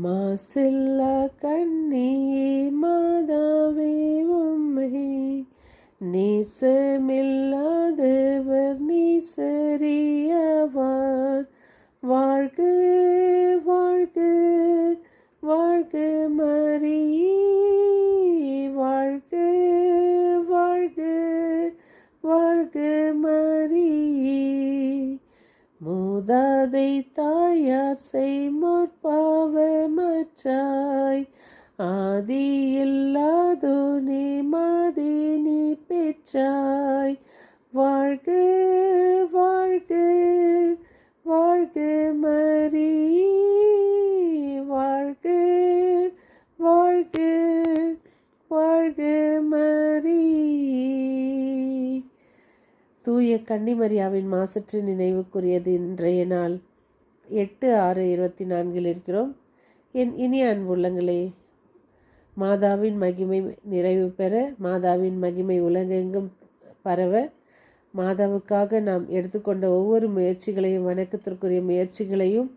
மாசில்லா கண்ணே மாதாவே உம்மை. நேசமில்லாதவர் நீசறியவார் வாழ்க வாழ்க வாழ்க மறி வாழ்க வாழ்க வாழ்க மரியே. மூதாதை தாயார் செய்மோர் பாவமற்றாய். ஆதி இல்லாதோனே மாதே நீ பெற்றாய். வாழ்க வாழ்க வாழ்க மரியே வாழ்க வாழ்க வாழ்க மரியே தூய கன்னிமரியாவின் மாசற்று நினைவுக்குரியது இன்றைய நாள். எட்டு ஆறு இருபத்தி நான்கில் இருக்கிறோம். என் இனிய அன்புள்ளங்களே மாதாவின் மகிமை நிறைவு பெற மாதாவின் மகிமை உலகெங்கும் பரவ மாதாவுக்காக நாம் எடுத்துக்கொண்ட ஒவ்வொரு முயற்சிகளையும் வணக்கத்திற்குரிய முயற்சிகளையும்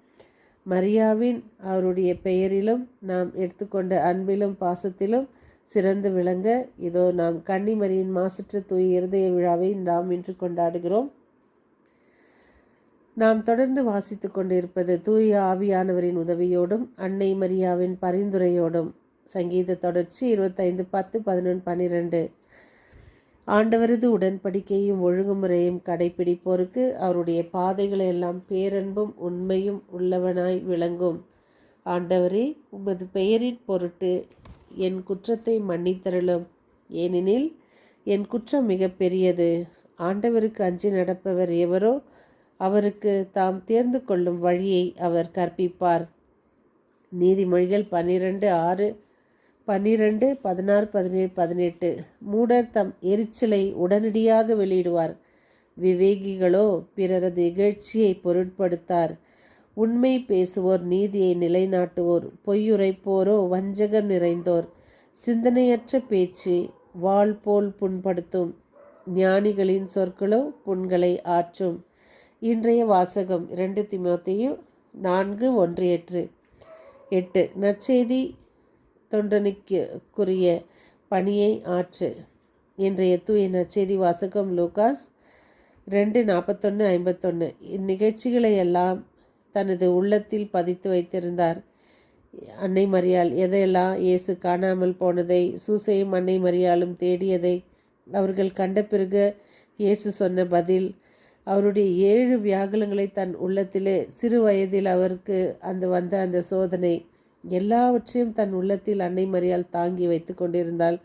மரியாவின் அவருடைய பெயரிலும் நாம் எடுத்துக்கொண்ட அன்பிலும் பாசத்திலும் சிறந்து விளங்க இதோ நாம் கன்னிமரியின் மாசற்ற தூய் இருதய விழாவை நாம் இன்று கொண்டாடுகிறோம். நாம் தொடர்ந்து வாசித்து கொண்டிருப்பது தூய ஆவியானவரின் உதவியோடும் அன்னை மரியாவின் பரிந்துரையோடும். சங்கீத தொடர்ச்சி இருபத்தைந்து பத்து பதினொன்று பன்னிரெண்டு ஆண்டவரது உடன்படிக்கையும் ஒழுங்குமுறையும் கடைபிடிப்போருக்கு அவருடைய பாதைகளை எல்லாம் பேரன்பும் உண்மையும் உள்ளவனாய் விளங்கும். ஆண்டவரே உமது பெயரின் பொருட்டு என் குற்றத்தை மன்னித்தருளும். ஏனெனில் என் குற்றம் மிக பெரியது. ஆண்டவருக்கு அஞ்சி நடப்பவர் எவரோ அவருக்கு தாம் தேர்ந்து கொள்ளும் வழியை அவர் கற்பிப்பார். நீதிமொழிகள் பன்னிரெண்டு ஆறு பன்னிரெண்டு பதினாறு பதினேழு பதினெட்டு. மூடர் தம் எரிச்சலை உடனடியாக வெளியிடுவார். விவேகிகளோ பிறரது இகழ்ச்சியை பொருட்படுத்தார். உண்மை பேசுவோர் நீதியை நிலைநாட்டுவோர் பொய்யுரைப்போரோ வஞ்சகர் நிறைந்தோர். சிந்தனையற்ற பேச்சு வாள் போல் புண்படுத்தும். ஞானிகளின் சொற்களோ புண்களை ஆற்றும். இன்றைய வாசகம் இரண்டு திமுத்தையும் நான்கு ஒன்று எட்டு. எட்டு. நற்செய்தி தொண்டனுக்குரிய பணியை ஆற்று. இன்றைய தூய நற்செய்தி வாசகம் லூகாஸ் ரெண்டு நாற்பத்தொன்று ஐம்பத்தொன்று இந்நிகழ்ச்சிகளை எல்லாம் தனது உள்ளத்தில் பதித்து வைத்திருந்தார். அன்னை மரியாள் எதையெல்லாம் இயேசு காணாமல் போனதை சூசையும் அன்னை மரியாளும் தேடியதை அவர்கள் கண்ட பிறகு இயேசு சொன்ன பதில் அவருடைய ஏழு வியாகுலங்களை தன் உள்ளத்திலே சிறு வயதில் அவருக்கு அந்த வந்த அந்த சோதனை எல்லாவற்றையும் தன் உள்ளத்தில் அன்னை மரியால் தாங்கி வைத்து கொண்டிருந்தாள்.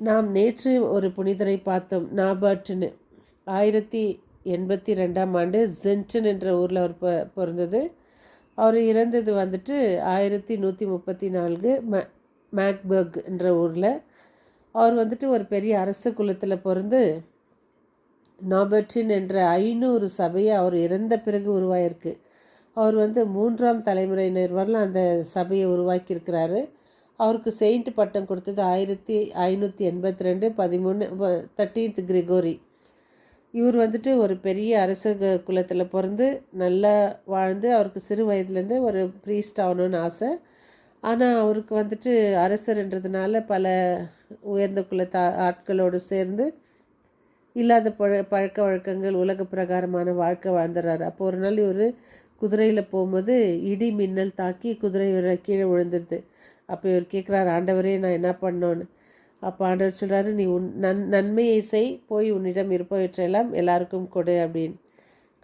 நாம் நேற்று ஒரு புனிதரை பார்த்தோம் நாபாட்டுன்னு ஆயிரத்தி எண்பத்தி ரெண்டாம் ஆண்டு ஜென்டன் என்ற ஊரில் அவர் ப பிறந்தது. அவர் இறந்தது வந்துட்டு ஆயிரத்தி நூற்றி முப்பத்தி நான்கு மே மேக்பர்க் என்ற ஊரில். அவர் வந்துட்டு ஒரு பெரிய அரச குலத்தில் பிறந்து நாபர்டின் என்ற ஐநூறு சபையை அவர் இறந்த பிறகு உருவாயிருக்கு. அவர் வந்து மூன்றாம் தலைமுறையினர் வரலாம் அந்த சபையை உருவாக்கியிருக்கிறாரு. அவருக்கு செயின்ட் பட்டம் கொடுத்தது ஆயிரத்தி ஐநூற்றி எண்பத்தி ரெண்டு பதிமூணு தேர்ட்டீன்த் கிரிகோரி இவர் வந்துட்டு ஒரு பெரிய அரச குலத்தில் பிறந்து நல்லா வாழ்ந்து அவருக்கு சிறு வயதுலேருந்து ஒரு ப்ரீஸ்ட் ஆகணும்னு ஆசை. ஆனால் அவருக்கு வந்துட்டு அரசர்ன்றதுனால பல உயர்ந்த குலத்த ஆட்களோடு சேர்ந்து இல்லாத பழ பழக்க வழக்கங்கள் உலக பிரகாரமான வாழ்க்கை வாழ்ந்துடுறாரு அப்போ ஒரு நாள் இவர் குதிரையில் போகும்போது இடி மின்னல் தாக்கி குதிரை கீழே விழுந்துருது அப்போ இவர் கேட்குறாரு ஆண்டவரே நான் என்ன பண்ணோன்னு? அப்போ ஆண்டவர் சொல்கிறாரு நீ உன் நன் நன்மையை செய் போய் உன்னிடம் இருப்பவற்றையெல்லாம் எல்லாருக்கும் கொடு அப்படின்னு.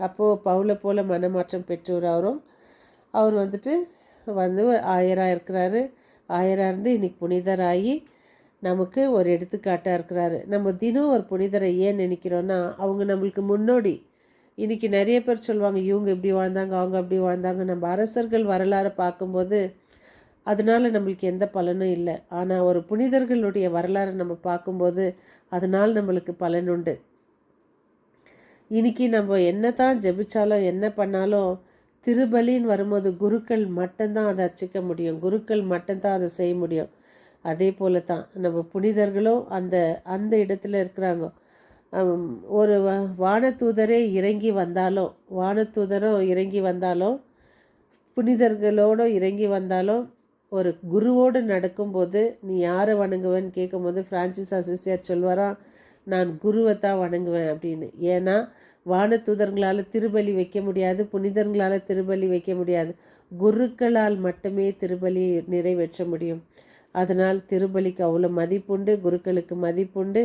அப்போது பவுலை போல் மனமாற்றம் பெற்றவர் அவரும் அவர் வந்துட்டு வந்து ஆயராக இருக்கிறாரு. ஆயராக இருந்து இன்னைக்கு புனிதராகி நமக்கு ஒரு எடுத்துக்காட்டாக இருக்கிறாரு. நம்ம தினம் ஒரு புனிதரை ஏன் நினைக்கிறோன்னா அவங்க நம்மளுக்கு முன்னோடி. இன்றைக்கி நிறைய பேர் சொல்லுவாங்க இவங்க இப்படி வாழ்ந்தாங்க அவங்க அப்படி வாழ்ந்தாங்க. நம்ம அரசர்கள் வரலாறு பார்க்கும்போது அதனால் நம்மளுக்கு எந்த பலனும் இல்லை. ஆனால் ஒரு புனிதர்களுடைய வரலாறை நம்ம பார்க்கும்போது அதனால் நம்மளுக்கு பலன் உண்டு. இன்னைக்கு நம்ம என்ன தான் ஜெபிச்சாலும் என்ன பண்ணாலும் திருபலின்னு வரும்போது குருக்கள் மட்டும்தான் அதை அச்சிக்க முடியும். குருக்கள் மட்டும்தான் அதை செய்ய முடியும். அதே போல தான் நம்ம புனிதர்களும் அந்த அந்த இடத்துல இருக்கிறாங்க. ஒரு வானத்தூதரே இறங்கி வந்தாலும் வானத்தூதரும் இறங்கி வந்தாலும் புனிதர்களோடு இறங்கி வந்தாலும் ஒரு குருவோடு நடக்கும்போது நீ யாரை வணங்குவேன்னு கேட்கும்போது ஃப்ரான்சிஸ் அசிசியார் சொல்வாராம் நான் குருவை தான் வணங்குவேன் அப்படின்னு. ஏன்னா வானதூதர்களால் திருபலி வைக்க முடியாது புனிதர்களால் திருபலி வைக்க முடியாது. குருக்களால் மட்டுமே திருபலி நிறைவேற்ற முடியும். அதனால் திருபலிக்கு அவ்வளோ மதிப்புண்டு குருக்களுக்கு மதிப்புண்டு.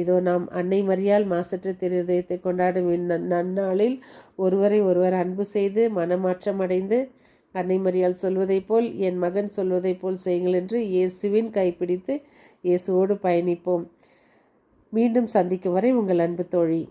இதோ நாம் அன்னை மரியால் மாசற்ற திருதயத்தை கொண்டாடும் நன்னாளில் ஒருவரை ஒருவர் அன்பு செய்து மனமாற்றம் அடைந்து அன்னைமரியால் சொல்வதைப் போல் என் மகன் சொல்வதைப் போல் செய்யுங்கள் என்று இயேசுவின் கைப்பிடித்து இயேசுவோடு பயணிப்போம். மீண்டும் சந்திக்கும் வரை உங்கள் அன்பு தோழி.